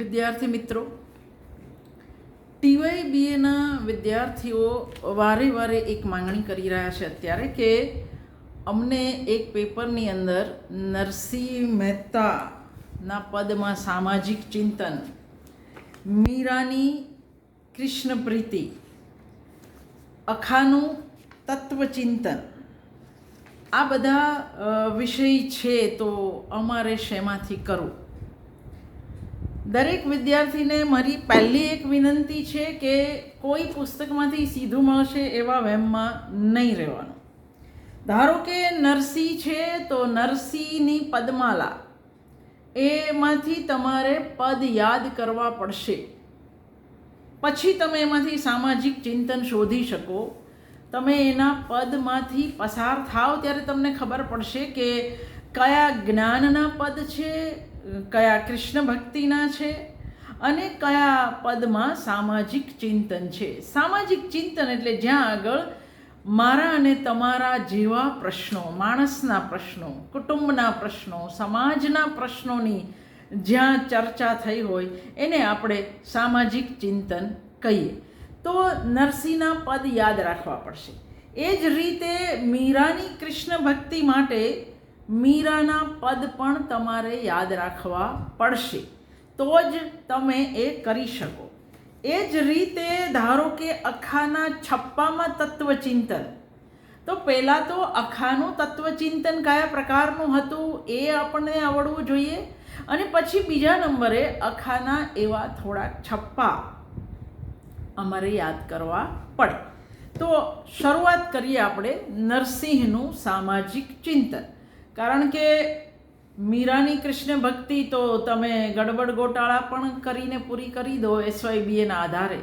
વિદ્યાર્થી મિત્રો, ટીવાય બીએના વિદ્યાર્થીઓ વારે વારે એક માંગણી કરી રહ્યા છે અત્યારે કે અમને એક પેપરની અંદર નરસિંહ મહેતાના પદમાં સામાજિક ચિંતન, મીરાની કૃષ્ણ પ્રીતિ અખાનું તત્વચિંતન, આ બધા વિષય છે તો અમારે શેમાંથી કરવું? દરેક વિદ્યાર્થીને મારી પહેલી એક વિનંતી છે કે કોઈ પુસ્તકમાંથી સીધું મળશે એવા વહેમમાં નહીં રહેવાનું. ધારો કે નરસિંહ છે, તો નરસિંહની પદમાલા, એમાંથી તમારે પદ યાદ કરવા પડશે. પછી તમે એમાંથી સામાજિક ચિંતન શોધી શકો. તમે એના પદમાંથી પસાર થાવ ત્યારે તમને ખબર પડશે કે કયા જ્ઞાનના પદ છે કયા કૃષ્ણ ભક્તિના છે અને કયા પદમાં સામાજિક ચિંતન છે? સામાજિક ચિંતન એટલે જ્યાં આગળ મારા અને તમારા જેવા પ્રશ્નો, માણસના પ્રશ્નો, કુટુંબના પ્રશ્નો, સમાજના પ્રશ્નોની જ્યાં ચર્ચા થઈ હોય એને આપણે સામાજિક ચિંતન કહીએ. તો નરસિંહના પદ યાદ રાખવા પડશે. એ જ રીતે મીરાની કૃષ્ણ ભક્તિ માટે મીરાના પદ પણ તમારે યાદ રાખવા પડશે. તો જ તમે એ કરી શકો. એ જ રીતે ધારો કે અખાના છપ્પામાં તત્વચિંતન. તો પહેલાં તો અખાનું તત્વચિંતન કયા પ્રકારનું હતું એ આપણને આવડવું જોઈએ. અને પછી બીજા નંબરે અખાના એવા થોડાક છપ્પા અમારે યાદ કરવા પડે. તો શરૂઆત કરીએ આપણે નરસિંહનું સામાજિક ચિંતન. કારણ કે મીરાની કૃષ્ણ ભક્તિ તો તમે ગડબડ ગોટાળા પણ કરીને પૂરી કરી દો એસવાયબીએના આધારે.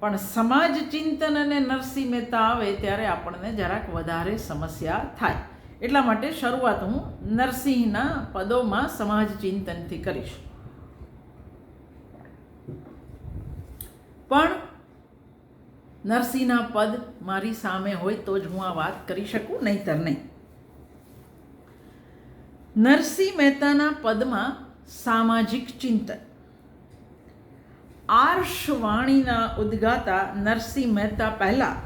પણ સમાજ ચિંતન અને નરસિંહ મહેતા આવે ત્યારે આપણને જરાક વધારે સમસ્યા થાય. એટલા માટે શરૂઆત હું નરસિંહના પદોમાં સમાજ ચિંતનથી કરીશ. પણ નરસિંહના પદ મારી સામે હોય તો જ હું આ વાત કરી શકું, નહીતર નહીં. નરસિંહ મહેતાના પદમાં સામાજિક ચિંતન. આર્ષવાણીના ઉદ્ગાતા નરસિંહ મહેતા પહેલાં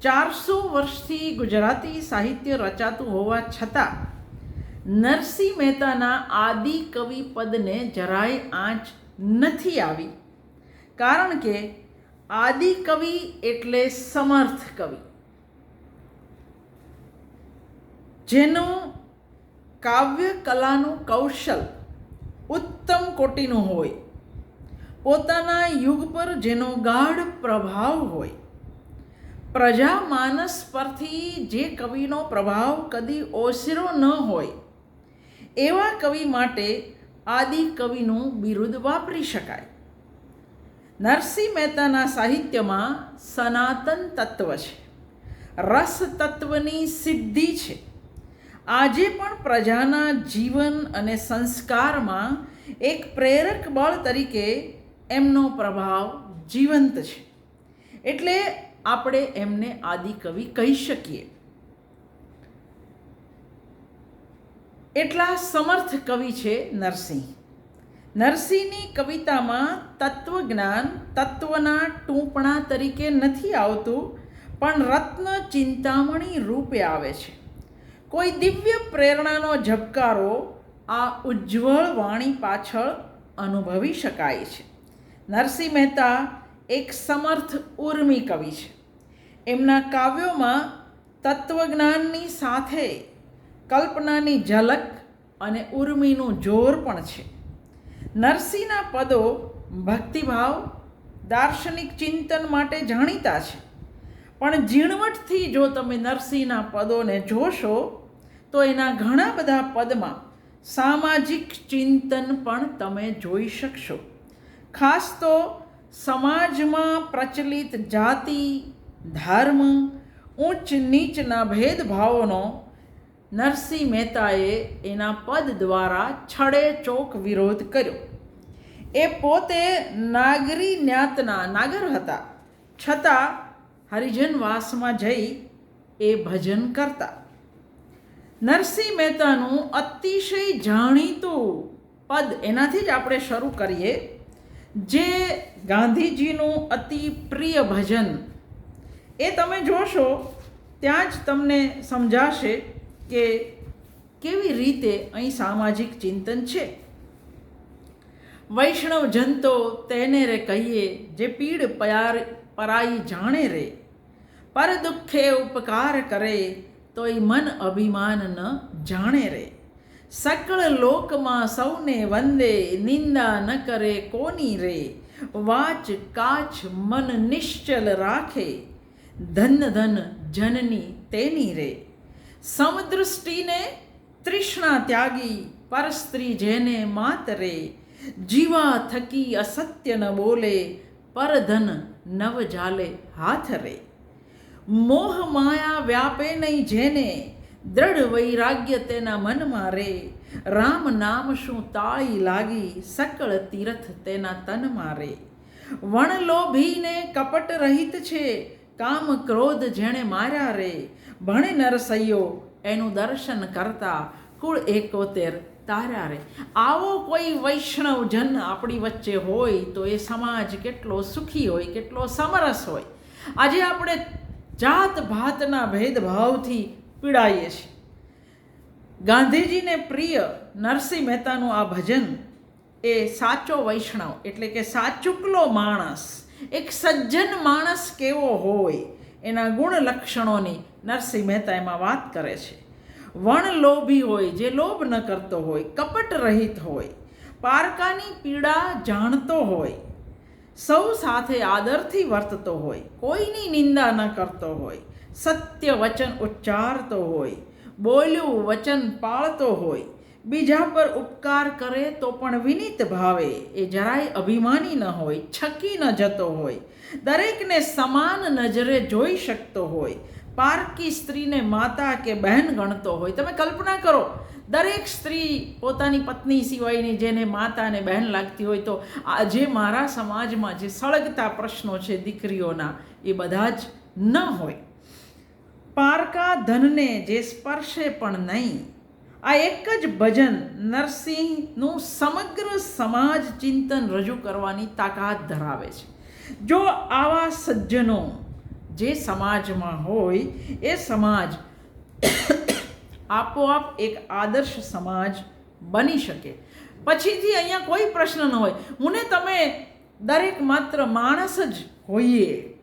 ચારસો વર્ષથી ગુજરાતી સાહિત્ય રચાતું હોવા છતાં નરસિંહ મહેતાના આદિ કવિ પદને જરાય આંચ નથી આવી. કારણ કે આદિ કવિ એટલે સમર્થ કવિ. જેનું કાવ્ય કલાનું કૌશલ ઉત્તમ કોટીનું હોય. પોતાના યુગ પર જેનો ગાઢ પ્રભાવ હોય. પ્રજા માનસ પરથી જે કવિનો પ્રભાવ કદી ઓસરો ન હોય. એવા કવિ માટે આદિ કવિનું બિરુદ વાપરી શકાય. નરસિંહ મહેતાના સાહિત્યમાં સનાતન તત્વ છે. રસ તત્વની સિદ્ધિ છે. આજે પણ પ્રજાના જીવન અને સંસ્કારમાં એક પ્રેરક બળ તરીકે એમનો પ્રભાવ જીવંત છે. એટલે આપણે એમને આદિકવિ કહી શકીએ. એટલા સમર્થ કવિ છે નરસિંહ. નરસિંહની કવિતામાં તત્વજ્ઞાન તત્વના ટૂંપણા તરીકે નથી આવતું, પણ રત્ન ચિંતામણી રૂપે આવે છે. કોઈ દિવ્ય પ્રેરણાનો ઝબકારો આ ઉજ્જવળ વાણી પાછળ અનુભવી શકાય છે. નરસિંહ મહેતા એક સમર્થ ઉર્મી કવિ છે. એમના કાવ્યોમાં તત્વજ્ઞાનની સાથે કલ્પનાની ઝલક અને ઉર્મિનું જોર પણ છે. નરસિંહના પદો ભક્તિભાવ, દાર્શનિક ચિંતન માટે જાણીતા છે. પણ ઝીણવટથી જો તમે નરસિંહના પદોને જોશો, તો એના ઘણા બધા પદમાં સામાજિક ચિંતન પણ તમે જોઈ શકશો. ખાસ તો સમાજમાં પ્રચલિત જાતિ, ધર્મ, ઊંચ નીચના ભેદભાવોનો નરસિંહ મહેતાએ એના પદ દ્વારા છડે ચોક વિરોધ કર્યો. એ પોતે નાગરી જ્ઞાતના નાગર હતા. છતાં હરિજનવાસમાં જઈ એ ભજન કરતા. નરસિંહ મહેતાનું અતિશય જાણીતું પદ એનાથી જ આપણે શરૂ કરીએ, જે ગાંધીજીનું અતિ પ્રિય ભજન. એ તમે જોશો, ત્યાં જ તમને સમજાશે કે કેવી રીતે અહીં સામાજિક ચિંતન છે. વૈષ્ણવ જનતો તેને રે કહીએ, જે પીડ પયાર પરાઈ જાણે રે. પર દુઃખે ઉપકાર કરે, તોય મન અભિમાન ન જાણે રે. સકળ લોકમાં સૌને વંદે, નિંદા ન કરે કોની રે. વાચ, કાચ, મન નિશ્ચલ રાખે, ધન ધન જનની તેની રે. સમદૃષ્ટિને તૃષ્ણા ત્યાગી પરસ્ત્રી જેને માત રે. જીવા થકી અસત્ય ન બોલે પરધન નવ જાલે હાથ રે. મોહ માયા વ્યાપે નહીં જેને, દ્રઢ વૈરાગ્ય તેના મનમાં રે. રામ નામ શું તાળી લાગી, સકળ તીરથ તેના તનમાં રે. વણલોભીને કપટ રહિત છે, કામ ક્રોધ જેણે માર્યા રે. ભણે નરસૈયો, એનું દર્શન કરતા કુળ એકોતેર તાર્યા રે આવો કોઈ વૈષ્ણવ જન આપણી વચ્ચે હોય તો એ સમાજ કેટલો સુખી હોય, કેટલો સમરસ હોય. આજે આપણે જાત ભાતના ભેદભાવથી પીડાઈએ છીએ. ગાંધીજીને પ્રિય નરસિંહ મહેતાનું આ ભજન એ સાચો વૈષ્ણવ, એટલે કે સાચુકલો માણસ, એક સજ્જન માણસ કેવો હોય એના ગુણ લક્ષણોની નરસિંહ મહેતા એમાં વાત કરે છે. વણ લોભી હોય, જે લોભ ન કરતો હોય કપટ રહિત હોય, પારકાની પીડા જાણતો હોય, સૌ સાથે આદરથી વર્તતો હોય, કોઈની નિંદા ન કરતો હોય, સત્ય વચન ઉચ્ચારતો હોય, બોલ્યું વચન પાળતો હોય, બીજા પર ઉપકાર કરે તો પણ વિનીત ભાવે, એ જરાય અભિમાની ન હોય, છકી ન જતો હોય, દરેકને સમાન નજરે જોઈ શકતો હોય પારકી સ્ત્રીને માતા કે બહેન ગણતો હોય. તમે કલ્પના કરો, દરેક સ્ત્રી પોતાની પત્ની સિવાયની જેને માતા અને બહેન લાગતી હોય તો આજે મારા સમાજમાં જે સળગતા પ્રશ્નો છે દીકરીઓના, એ બધા જ ન હોય. પારકા ધનને જે સ્પર્શે પણ નહીં. આ એક જ ભજન નરસિંહનું સમગ્ર સમાજ ચિંતન રજૂ કરવાની તાકાત ધરાવે છે. જો આવા સજ્જનો જે સમાજમાં હોય, એ સમાજ આપોઆપ એક આદર્શ સમાજ બની શકે. પછીથી અહીંયા કોઈ પ્રશ્ન ન હોય. હું તમે દરેક માત્ર માણસ જ હોઈએ.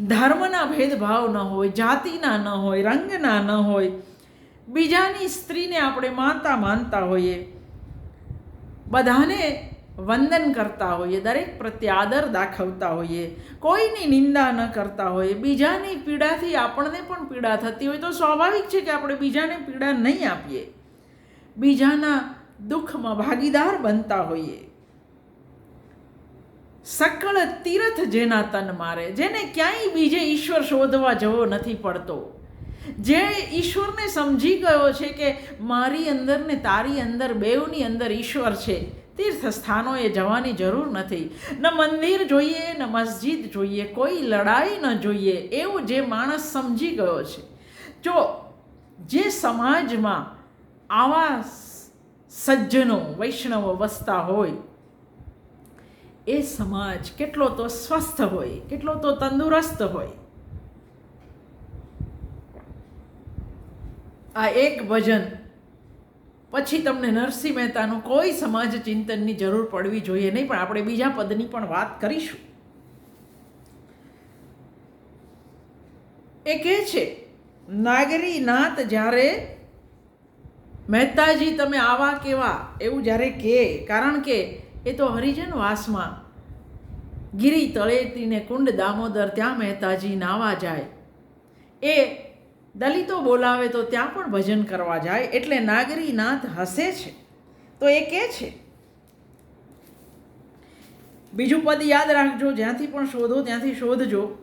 ધર્મના ભેદભાવ ન હોય, જાતિના ન હોય, રંગના ન હોય. બીજાની સ્ત્રીને આપણે માતા માનતા હોઈએ. બધાને વંદન કરતા હોઈએ, દરેક પ્રત્યે આદર દાખવતા હોઈએ. કોઈની નિંદા ન કરતા હોઈએ. બીજાની પીડાથી આપણને પણ પીડા થતી હોય તો સ્વાભાવિક છે કે આપણે બીજાને પીડા નહીં આપીએ. બીજાના દુઃખમાં ભાગીદાર બનતા હોઈએ. સકળ તીરથ જેના તન મારે, જેને ક્યાંય બીજે ઈશ્વર શોધવા જવો નથી પડતો. જે ઈશ્વરને સમજી ગયો છે કે મારી અંદર ને તારી અંદર, બેઉની અંદર ઈશ્વર છે. તીર્થ સ્થાનોએ જવાની જરૂર નથી. ન મંદિર જોઈએ, ન મસ્જિદ જોઈએ, કોઈ લડાઈ ન જોઈએ, એવું જે માણસ સમજી ગયો છે. જો જે સમાજમાં આવા સજ્જનો, વૈષ્ણવો વસતા હોય, એ સમાજ કેટલો તો સ્વસ્થ હોય, કેટલો તો તંદુરસ્ત હોય. આ એક ભજન પછી તમને નરસિંહ મહેતાનું કોઈ સમાજ ચિંતનની જરૂર પડવી જોઈએ નહીં, પણ આપણે બીજા પદની પણ વાત કરીશું. એ કહે છે નાગરી નાથ જ્યારે મહેતાજી તમે આવા કેવા? એવું જ્યારે કહે, કારણ કે એ તો હરિજન વાસમાં ગિરી તળેટીને કુંડ દામોદર ત્યાં મહેતાજી નાવા જાય. એ દલિતો બોલાવે તો ત્યાં પણ ભજન કરવા જાય એટલે નાગરીનાથ હસે છે. તો એ કે છે? બીજું પદ યાદ રાખજો, જ્યાંથી પણ શોધો ત્યાંથી શોધજો.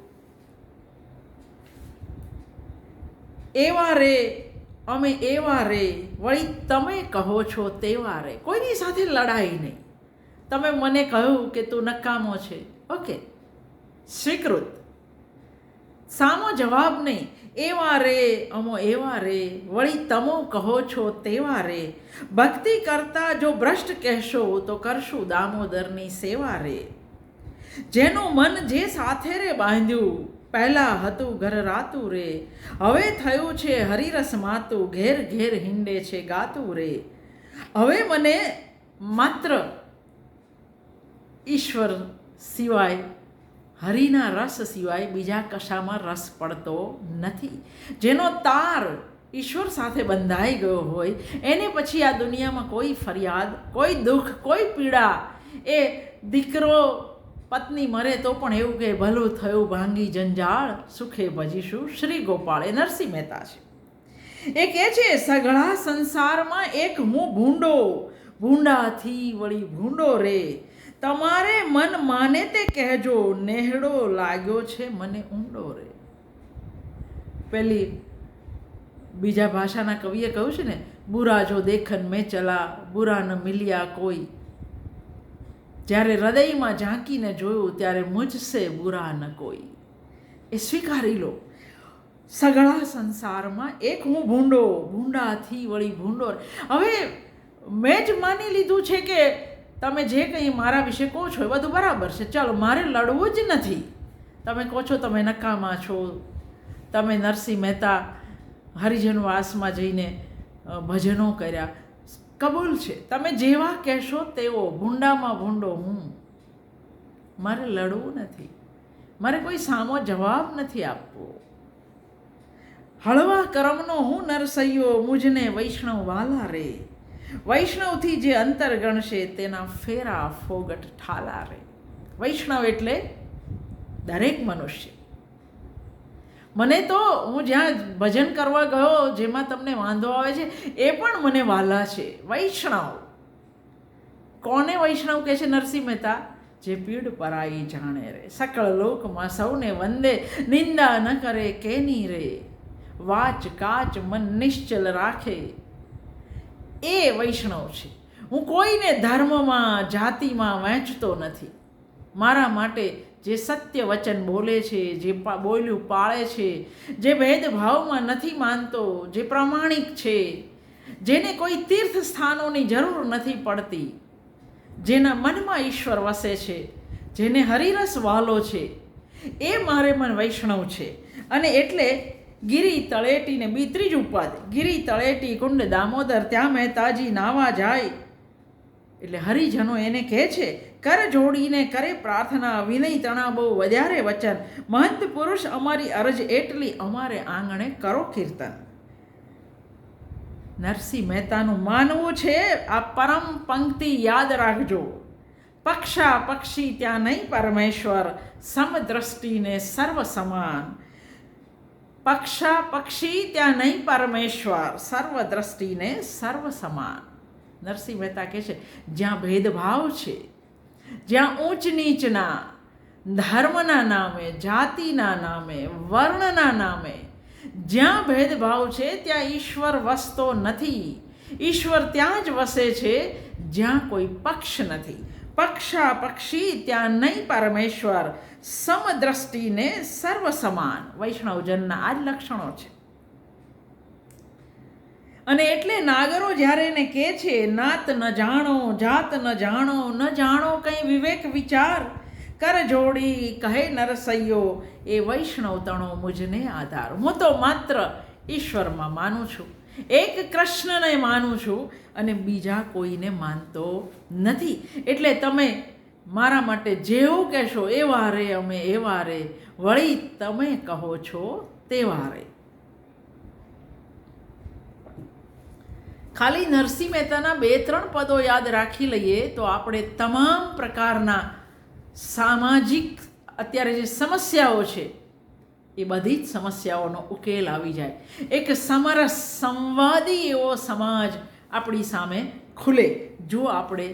એવા રે, અમે એવા રે, વળી તમે કહો છો તેવા રે. કોઈની સાથે લડાઈ નહીં. તમે મને કહ્યું કે તું નકામો છે. ઓકે. સ્વીકૃત. સામો જવાબ નહીં. એવા રે અમો એવા રે વળી તમો કહો છો તેવા રે ભક્તિ કરતા જો ભ્રષ્ટ કહેશો, તો કરશું દામોદરની સેવા રે જેનું મન જે સાથે રે બાંધ્યું, પહેલાં હતું ઘર રાતું રે. હવે થયું છે હરિરસ માતું, ઘેર ઘેર હિંડે છે ગાતું રે. હવે મને માત્ર ઈશ્વર સિવાય હરિના રસ સિવાય બીજા કશામાં રસ પડતો નથી. જેનો તાર ઈશ્વર સાથે બંધાઈ ગયો હોય, એને પછી આ દુનિયામાં કોઈ ફરિયાદ, કોઈ દુઃખ, કોઈ પીડા એ દીકરો, પત્ની મરે તો પણ એવું કે ભલું થયું, ભાંગી જંજાળ, સુખે ભજીશું, શ્રી ગોપાળ એ નરસિંહ મહેતા છે. એ કહે છે, સઘળા સંસારમાં એક હું ભૂંડો, ભૂંડાથી વળી ભૂંડો રે તમારે મન માને તે કહેજો નેહડો લાગ્યો છે મને ઊંડો રે. પેલી બીજા ભાષાના કવિએ કહ્યું છે ને બુરા જો દેખન મેં ચલા, બુરા ન મિલ્યા કોઈ. જ્યારે હૃદયમાં ઝાંકીને જોયું, ત્યારે મુજસે બુરા ન કોઈ. એ સ્વીકારી લો. સઘળા સંસારમાં એક હું ભૂંડો, ભૂંડાથી વળી ભૂંડો હવે મેં જ માની લીધું છે કે તમે જે કંઈ મારા વિશે કહો છો એ બધું બરાબર છે. ચાલો, મારે લડવું જ નથી. તમે કહો છો તમે નકામા છો. તમે નરસિંહ મહેતા હરિજનવાસમાં જઈને ભજનો કર્યા. કબૂલ છે. તમે જેવા કહેશો તેવો, ભૂંડામાં ભૂંડો હું. મારે લડવું નથી. મારે કોઈ સામો જવાબ નથી આપવો. હળવા કર્મનો હું નરસૈયો, મુજને વૈષ્ણવ વાલા રે. વૈષ્ણવથી જે અંતર ગણશે તેના ફેરા ફોગટ ઠાલા વૈષ્ણવ એટલે દરેક મનુષ્ય. મને તો હું જ્યાં ભજન કરવા ગયો, જેમાં તમને વાંધો આવે છે, એ પણ મને વાલા છે. વૈષ્ણવ. કોને વૈષ્ણવ કહે છે નરસિંહ મહેતા? જે પીડ પરાઈ જાણે રે. સકળ લોકમાં સૌને વંદે, નિંદા ન કરે કેની રે. વાચ કાચ મન નિશ્ચલ રાખે. એ વૈષ્ણવ છે. હું કોઈને ધર્મમાં, જાતિમાં વહેંચતો નથી. મારા માટે જે સત્ય વચન બોલે છે, જે બોલ્યું પાળે છે, જે ભેદભાવમાં નથી માનતો, જે પ્રામાણિક છે, જેને કોઈ તીર્થ સ્થાનોની જરૂર નથી પડતી, જેના મનમાં ઈશ્વર વસે છે, જેને હરિરસ વાલો છે, એ મારે મન વૈષ્ણવ છે. અને એટલે ગિરી તળેટીને બી ત્રીજું પદ ગિરી તળેટી કુંડ દામોદર ત્યાં મહેતાજી નાવા જાય એટલે હરિજનો એને કહે છે કર જોડીને કરે પ્રાર્થના વિનય તણા બહુ વધારે વચન મહંત પુરુષ અમારી અરજ એટલી અમારે આંગણે કરો કીર્તન નરસિંહ મહેતાનું માનવું છે આ પરમ પંક્તિ યાદ રાખજો પક્ષા પક્ષી ત્યાં નહીં પરમેશ્વર સમદ્રષ્ટિને સર્વ સમાન પક્ષા પક્ષી ત્યાં નહીં પરમેશ્વર. સર્વ દ્રષ્ટિને સર્વ સમાન નરસિંહ મહેતા કહે છે, જ્યાં ભેદભાવ છે, જ્યાં ઊંચ નીચના ધર્મના નામે, જાતિના નામે, વર્ણના નામે, જ્યાં ભેદભાવ છે, ત્યાં ઈશ્વર વસતો નથી. ઈશ્વર ત્યાં જ વસે છે, જ્યાં કોઈ પક્ષ નથી. પક્ષા પક્ષી ત્યાં નહીં પરમેશ્વર સમદ્રષ્ટિને સર્વ સમાન વૈષ્ણવજનના આ જ લક્ષણો છે। અને એટલે નાગરો જ્યારે એને કહે છે, નાત ન જાણો, જાત ન જાણો ન જાણો કંઈ વિવેક વિચાર, કર જોડી, કહે નરસૈયો, એ વૈષ્ણવ તણો મુજને આધાર. હું તો માત્ર ઈશ્વરમાં માનું છું। એક કૃષ્ણને માનું છું અને બીજા કોઈને માનતો નથી. એટલે તમે મારા માટે જેવું કહેશો, એવા રે, અમે એવા રે, વળી તમે કહો છો તેવા રે. ખાલી નરસિંહ મહેતાના બે, ત્રણ પદો યાદ રાખી લઈએ તો આપણે તમામ પ્રકારના સામાજિક, અત્યારે જે સમસ્યાઓ છે એ બધી જ સમસ્યાઓનો ઉકેલ આવી જાય. એક સમરસ સંવાદી એવો સમાજ આપણી સામે ખુલે, જો આપણે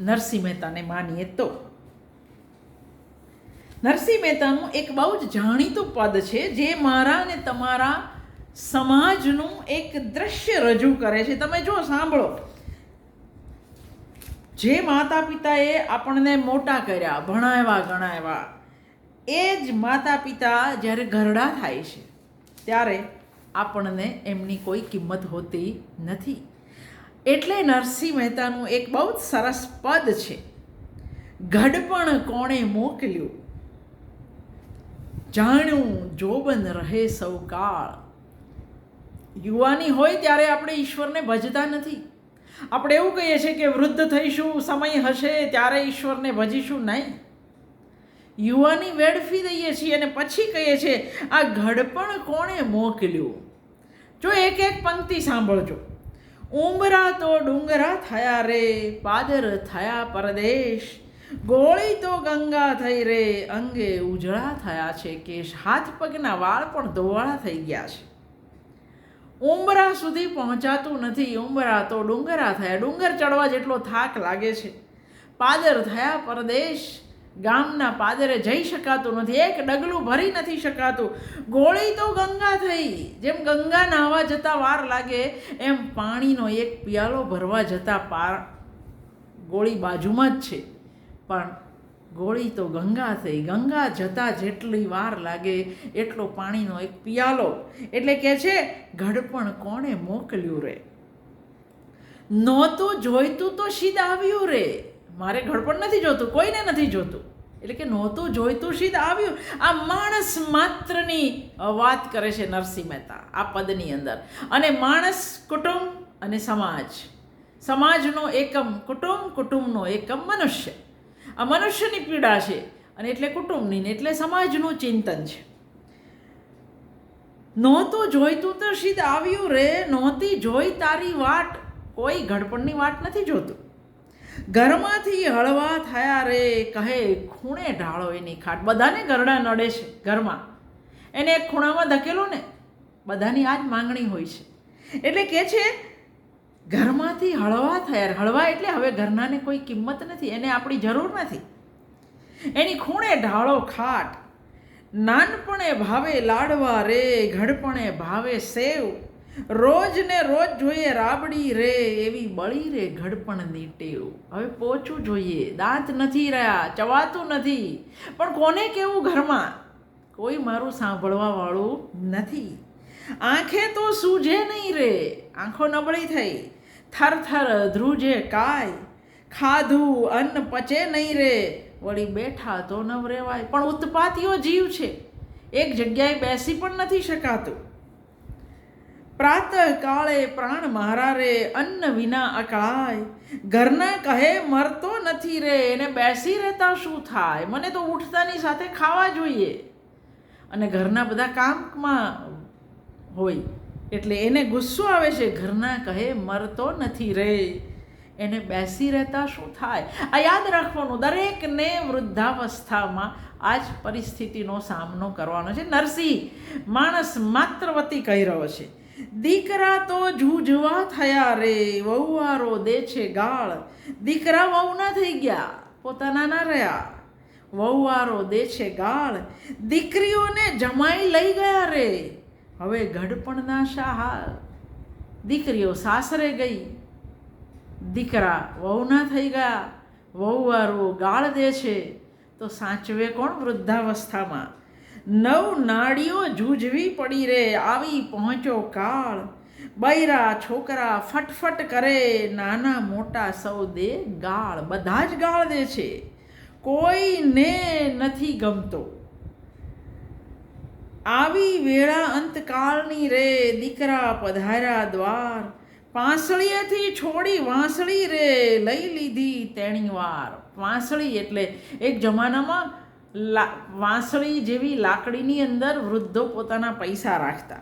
નરસિંહ મહેતાને માનીએ તો. નરસિંહ મહેતાનું એક બહુ જ જાણીતું પદ છે, જે મારા અને તમારા સમાજનું એક દ્રશ્ય રજૂ કરે છે. તમે જો સાંભળો. જે માતા પિતાએ આપણને મોટા કર્યા, ભણાવ્યા, ગણાવ્યા એ જ માતા પિતા જ્યારે ઘરડા થાય છે, ત્યારે આપણને એમની કોઈ કિંમત હોતી નથી. એટલે નરસિંહ મહેતાનું એક બહુ જ સરસ પદ છે. ઘડપણ કોણે મોકલ્યું? જાણ્યું જોબન રહે સૌ કાળ. યુવાની હોય ત્યારે આપણે ઈશ્વરને ભજતા નથી. આપણે એવું કહીએ છીએ કે વૃદ્ધ થઈશું, સમય હશે ત્યારે ઈશ્વરને ભજીશું નહીં. યુવાની વેડફી દઈએ છીએ અને પછી કહીએ છીએ, આ ઘડપણ કોણે મોકલ્યું? જો એક એક પંક્તિ સાંભળજો. ઉમરા તો ડુંગરા થયા રે, પાદર થયા પરદેશ. ગોળી તો ગંગા થઈ રે, અંગે ઉજળા થયા છે કેશ. હાથ પગના વાળ પણ ધોવાળા થઈ ગયા છે. ઉંબરા સુધી પહોંચાતું નથી. ઉંબરા તો ડુંગરા થયા. ડુંગર ચડવા જેટલો થાક લાગે છે. પાદર થયા પરદેશ. ગામના પાદરે જઈ શકાતું નથી, એક ડગલું ભરી નથી શકાતું. ગોળી તો ગંગા થઈ, જેમ ગંગા નાહવા જતાં વાર લાગે, એમ પાણીનો એક પિયાલો ભરવા જતાં પાર ગોળી બાજુમાં જ છે. પણ ગોળી તો ગંગા થઈ, ગંગા જતાં જેટલી વાર લાગે, એટલો પાણીનો એક પિયાલો. એટલે કે છે, ઘડપણ કોણે મોકલ્યું રે? નહોતું જોઈતું તો શીદ આવ્યું રે. મારે ઘડપણ નથી જોતું, કોઈને નથી જોતું. એટલે કે નહોતું જોઈતું શીત આવ્યું. આ માણસ માત્રની વાત કરે છે નરસિંહ મહેતા, આ પદની અંદર. અને માણસ કુટુંબ અને સમાજ. સમાજનો એકમ, કુટુંબ કુટુંબનો એકમ મનુષ્ય. આ મનુષ્યની પીડા છે અને એટલે કુટુંબની ને એટલે સમાજનું ચિંતન છે. નહોતું જોઈતું તો શીત આવ્યું રે, નહોતી જોઈ તારી વાટ કોઈ ઘડપણની વાટ નથી જોતું. ઘરમાંથી હળવા થયા રે, કહે, ખૂણે ઢાળો એની ખાટ. બધાને ગરડા નડે છે ઘરમાં. એને એક ખૂણામાં ધકેલો ને, બધાની આ જ માંગણી હોય છે. એટલે કે છે, ઘરમાંથી હળવા થયા હળવા એટલે હવે ઘરનાને કોઈ કિંમત નથી, એને આપણી જરૂર નથી. એની ખૂણે ઢાળો ખાટ, નાનપણે ભાવે લાડવા રે, ઘડપણે ભાવે સેવ. રોજ ને રોજ જોઈએ રાબડી રે, એવી બળી રે ઘડપણની ટેવ હવે પોચું જોઈએ, દાંત નથી રહ્યા, ચવાતું નથી. પણ કોને કેવું ઘરમાં? કોઈ મારું સાંભળવા વાળું નથી. આંખે તો સૂજે નહીં રે, આંખો નબળી થઈ. થર થર ધ્રુજે કાય. ખાધું અન્ન પચે નહીં રે, વળી બેઠા તો નવરેવાય. પણ ઉત્પાતીઓ જીવ છે. એક જગ્યાએ બેસી પણ નથી શકાતું. પ્રાતઃ કાળે પ્રાણ મારા રે અન્ન વિના અકળાય. ઘરના કહે, મરતો નથી રે, એને બેસી રહેતા શું થાય? મને તો ઉઠતાની સાથે ખાવા જોઈએ. અને ઘરના બધા કામમાં હોય, એટલે એને ગુસ્સો આવે છે. ઘરના કહે, મરતો નથી રે, એને બેસી રહેતા શું થાય? આ યાદ રાખવાનું, દરેકને વૃદ્ધાવસ્થામાં આ જ પરિસ્થિતિનો સામનો કરવાનો છે. નરસિંહ માણસ માત્ર વતી કહી રહ્યો છે. દીકરા તો જૂજવા થયા રે, વહુવારો દે છે ગાળ. દીકરા વહુના થઈ ગયા, પોતાના ના રહ્યા. વહુવારો દે છે ગાળ. દીકરીઓને જમાઈ લઈ ગયા રે. હવે ગઢપણના શા દીકરીઓ સાસરે ગઈ. દીકરા વહુના થઈ ગયા. વહુવારો ગાળ દે છે. તો સાચવે કોણ વૃદ્ધાવસ્થામાં? નવ નાડીઓ જૂજવી પડી રે, આવી પહોંચો કાળ. બૈરા છોકરા ફટફટ કરે, નાના મોટા સૌ દે ગાળ. બધા જ ગાળ દે છે. કોઈને નથી ગમતો. આવી વેળા અંતકાળની રે, દીકરા પધાર્યા દ્વાર. પાંસળીએથી છોડી વાંસળી રે, લઈ લીધી તેણી વાર. વાંસળી એટલે એક જમાનામાં લા, વાંસળી જેવી લાકડીની અંદર વૃદ્ધો પોતાના પૈસા રાખતા.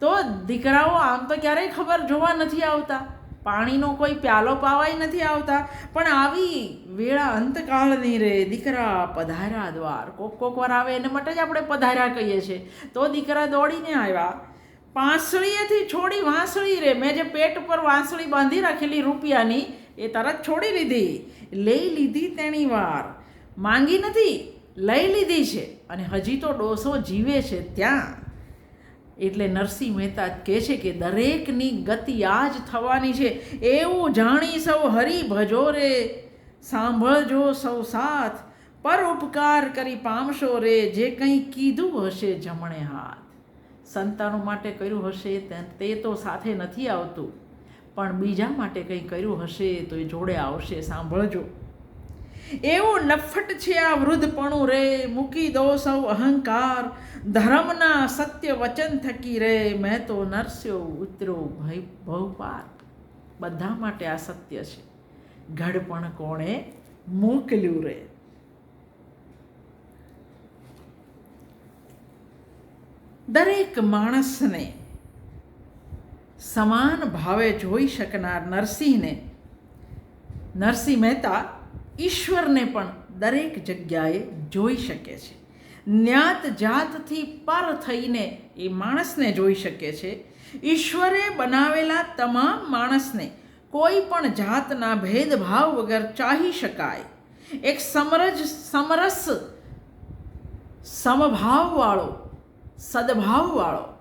તો દીકરાઓ આમ તો ક્યારેય ખબર જોવા નથી આવતા. પાણીનો કોઈ પ્યાલો પાવાય નથી આવતા. પણ આવી વેળા અંતકાળની રે દીકરા પધાર્યા દ્વાર. કોક કોક વાર આવે એને માટે જ આપણે પધાર્યા કહીએ છીએ. તો દીકરા દોડીને આવ્યા. પાંસળીએથી છોડી વાંસળી રે. મેં જે પેટ પર વાંસળી બાંધી રાખેલી રૂપિયાની એ તરત છોડી લીધી. લઈ લીધી તેની વાર. માંગી નથી. લઈ લીધી છે અને હજી તો ડોસો જીવે છે ત્યાં. એટલે નરસિંહ મહેતા કહે છે કે દરેકની ગતિ આ જ થવાની છે. એવું જાણી સૌ હરી ભજો રે, સાંભળજો સૌ સાથ. પર ઉપકાર કરી પામશો રે, જે કંઈ કીધું હશે જમણે હાથ. સંતાનો માટે કર્યું હશે તે- તે સાથે નથી આવતું. પણ બીજા માટે કંઈ કર્યું હશે તો એ જોડે આવશે, સાંભળજો. એવું નફટ છે આ વૃદ્ધપણું રે, મૂકી દો સૌ અહંકાર. ધર્મના સત્ય વચન થકી રે, મેં તો નરસ્યો ઉતરો ભય ભવપાર બધા માટે આ સત્ય છે. ઘડપણ કોણે મોકલ્યું રે? દરેક માણસને સમાન ભાવે જોઈ શકનાર નરસિંહને, નરસિંહ મહેતા ઈશ્વરને પણ દરેક જગ્યાએ જોઈ શકે છે. જ્ઞાત જાતથી પર થઈને એ માણસને જોઈ શકે છે. ઈશ્વરે બનાવેલા તમામ માણસને કોઈ પણ જાતના ભેદભાવ વગર ચાહી શકાય. એક સમરજ, સમરસ સમભાવવાળો, સદભાવવાળો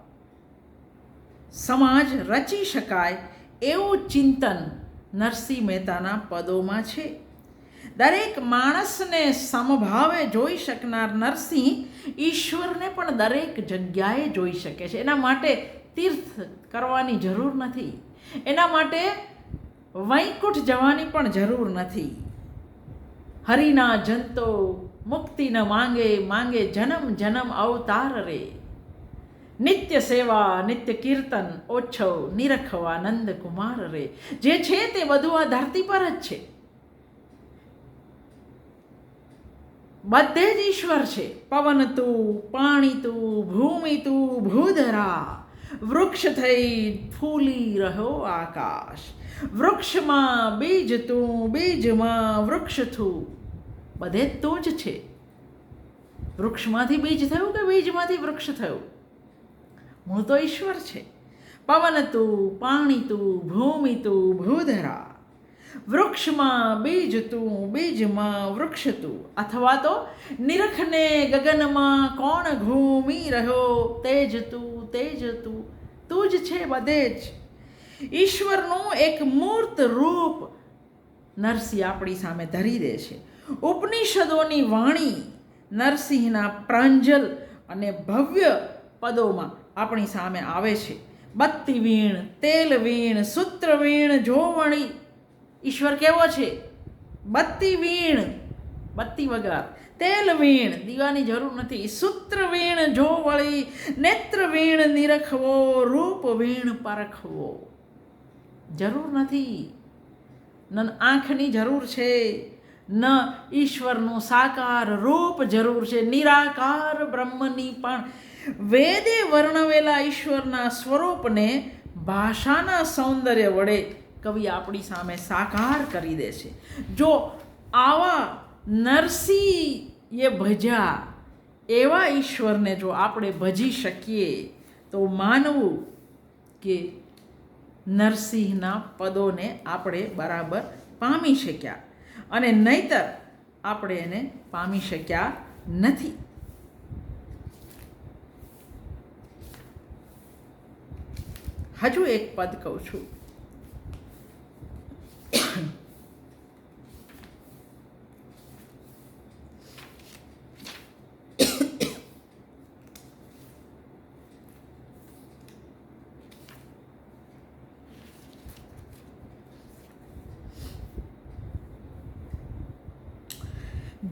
સમાજ રચી શકાય એવું ચિંતન નરસિંહ મહેતાના પદોમાં છે. દરેક માણસને સમભાવે જોઈ શકનાર નરસિંહ ઈશ્વરને પણ દરેક જગ્યાએ જોઈ શકે છે. એના માટે તીર્થ કરવાની જરૂર નથી. એના માટે વૈકુંઠ જવાની પણ જરૂર નથી. હરિના જંતો મુક્તિ ન માંગે માંગે જન્મ જન્મ અવતાર રે. નિત્ય સેવા, નિત્ય કીર્તન, ઓછવ નિરખવા નંદ કુમાર રે. જે છે તે બધું આ ધરતી પર જ છે. બધે જ ઈશ્વર છે. પવન તું, પાણી તું, ભૂમિ તું, ભૂધરા. વૃક્ષ થઈ ફૂલી રહ્યો આકાશ. વૃક્ષમાં બીજ તું, બીજમાં વૃક્ષ તું. બધે તું જ છે. વૃક્ષમાંથી બીજ થયું કે બીજમાંથી વૃક્ષ થયું? મૂળ તો ઈશ્વર છે. પવન તું, પાણી તું, ભૂમિ તું, ભૂધરા. વૃક્ષમાં બીજ તું બીજમાં વૃક્ષ તું અથવા તો નિરખને ગગનમાં કોણ ઘૂમી રહ્યો? તેજ તું તેજ તું તું જ છે બધે જ. ઈશ્વરનું એક મૂર્ત રૂપ નરસિંહ આપણી સામે ધરી દે છે. ઉપનિષદોની વાણી નરસિંહના પ્રાંજલ અને ભવ્ય પદોમાં આપણી સામે આવે છે. બત્તી વીણ તેલ વીણ સૂત્ર વીણ જોવણી ઈશ્વર કેવો છે? બત્તી વીણ. બત્તી વગર. તેલ વીણ. દીવાની જરૂર નથી. સૂત્ર વીણ જો વળી, નેત્ર વીણ નિરખવો, રૂપ વીણ પરખવો. જરૂર નથી. ન આંખની જરૂર છે. ન ઈશ્વરનું સાકાર રૂપ જરૂર છે. નિરાકાર બ્રહ્મની પણ વેદે વર્ણવેલા ઈશ્વરના સ્વરૂપને ભાષાના સૌંદર્ય વડે કવિ આપણી સામે સાકાર કરી દે છે. જો આવા નરસિંહ એ ભજ્યા, એવા ઈશ્વરને જો આપણે ભજી શકીએ, તો માનવું કે નરસિંહના પદોને આપણે બરાબર પામી શક્યા અને નહીતર આપણે એને પામી શક્યા નથી. હજુ એક પદ કહું છું.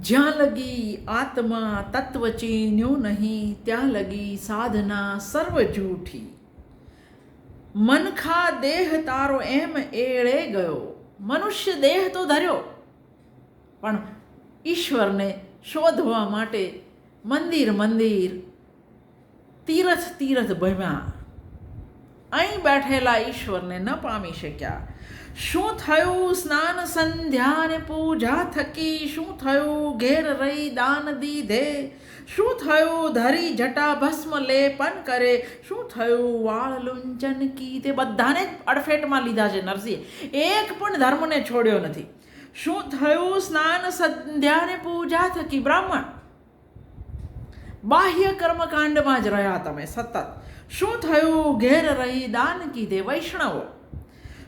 જ્યાં લગી આત્મા તત્વ ચીન્યો નહીં, ત્યાં લગી સાધના સર્વ જૂઠી. મનખા દેહ તારો એમ એળે ગયો. મનુષ્ય દેહ તો ધર્યો. પણ ઈશ્વરને શોધવા માટે મંદિર મંદિર તીરથ તીરથ ભમ્યા. અહીં બેઠેલા ઈશ્વરને ન પામી શક્યા. શું થયું? સ્નાન સંધ્યા ને પૂજા થકી શું થયું? ઘેર રહી દાન દીધે. શું થયું? ધરી જટા ભસ્મ લેપન કરે. શું થયું? વાળ લુંચન કી તે બધાને જ અડફેટમાં લીધા છે નરસિંહ. એક પણ ધર્મને છોડ્યો નથી. શું થયું? સ્નાન સંધ્યા ને પૂજા થકી બ્રાહ્મણ? બાહ્ય કર્મકાંડમાં જ રહ્યા તમે સતત. શું થયું? ઘેર રહી દાન કીધે વૈષ્ણવો.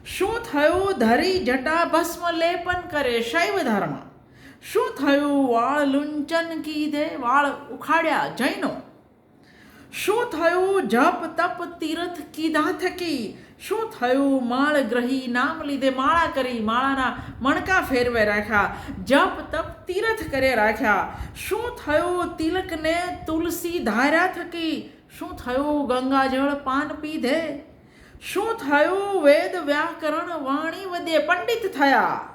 શું થયું? ધરી જટા ભસ્મ લેપન કરે શૈવ ધર્મ. શું થયું? વાળ લુંચન કીધે, વાળ ઉખાડ્યા જૈનો. શું થયું? જપ તપ તીરથ કીધા થકી. શું થયું? માળ ગ્રહી નામ લીધે માળા કરી, માળાના મણકા ફેરવે રાખ્યા. જપ તપ તીરથ કરે રાખ્યા. શું થયું? તિલકને તુલસી ધાર્યા થકી. શું થયું? ગંગાજળ પાન પીધે? શું થયું? વેદ વ્યાકરણ વાણી વધે પંડિત થયા.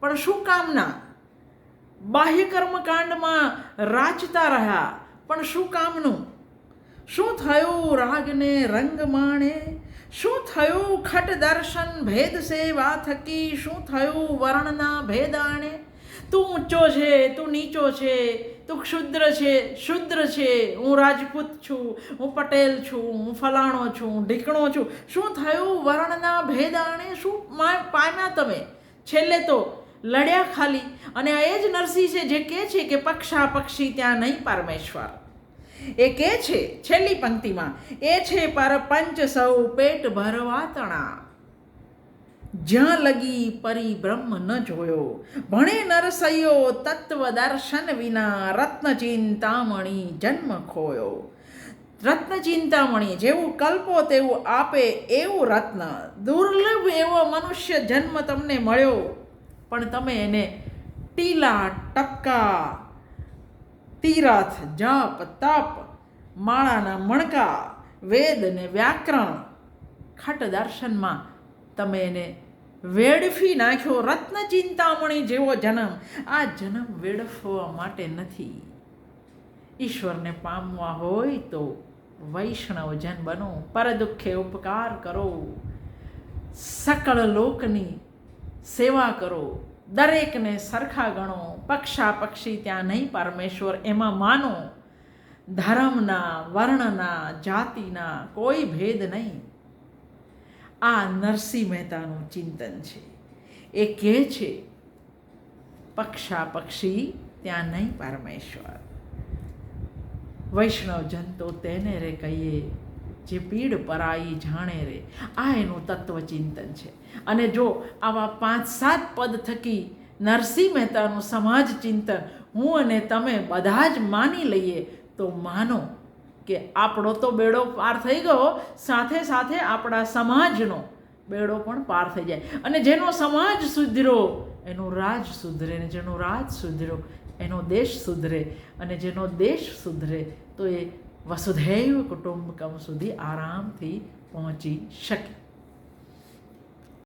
પણ શું કામના? બાહ્ય કર્મકાંડમાં રાચતા રહ્યા. પણ શું કામનું? શું થયું રાગને રંગ માણે? શું થયું ખટ દર્શન ભેદ સેવા થકી? શું થયું વર્ણના ભેદાણે? તું ઊંચો છે, તું નીચો છે, તું ક્ષુદ્ર છે, શુદ્ર છે, હું રાજપૂત છું, હું પટેલ છું, હું ફલાણો છું ઢીકણો છું. શું થયું? વર્ણના ભેદાણે શું પામ્યા તમે? છેલ્લે તો લડ્યા ખાલી. અને એ જ નરસિંહ છે જે કહે છે કે પક્ષા પક્ષી ત્યાં નહીં પરમેશ્વર. એ કહે છે છેલ્લી પંક્તિમાં, એ છે પરપંચ સૌ પેટ ભરવા તણા. જ્યાં લગી પરી બ્રહ્મ ન જોયો. ભણે નરસૈયો તત્વ દર્શન વિના રત્ન ચિંતામણી જન્મ ખોયો. રત્ન ચિંતામણી જેવું કલ્પો તેવું આપે એવું રત્ન. દુર્લભ એવો મનુષ્ય જન્મ તમને મળ્યો. પણ તમે એને ટીલા ટપકા, તીરથ, જપ, તપ, માળાના મણકા, વેદ ને વ્યાકરણ ખટ દર્શનમાં તમે એને વેડફી નાખ્યો, રત્ન ચિંતામણી જેવો જન્મ. આ જન્મ વેડફવા માટે નથી. ઈશ્વરને પામવા હોય તો વૈષ્ણવ જન બનો, પરદુઃખે ઉપકાર કરો. સકળ લોકની સેવા કરો, દરેકને સરખા ગણો. પક્ષા પક્ષી ત્યાં નહીં પરમેશ્વર, એમાં માનો. ધર્મના, વર્ણના, જાતિના કોઈ ભેદ નહીં. આ નરસિંહ મહેતાનું ચિંતન છે. એ કહે છે, પક્ષા પક્ષી ત્યાં નહીં પરમેશ્વર. વૈષ્ણવ જન તો તેને રે કહીએ, જે પીડ પરાઈ જાણે રે. આ એનું તત્વચિંતન છે. અને જો આવા પાંચ સાત પદ થકી નરસિંહ મહેતાનું સમાજ ચિંતન હું અને તમે બધા જ માની લઈએ, તો માનો કે આપણો તો બેડો પાર થઈ ગયો, સાથે સાથે આપણા સમાજનો બેડો પણ પાર થઈ જાય. અને જેનો સમાજ સુધરો એનો રાજ સુધરે ને જેનો રાજ સુધરો એનો દેશ સુધરે. અને જેનો દેશ સુધરે, તો એ વસુધૈવ કુટુંબકમ સુધી આરામથી પહોંચી શકે.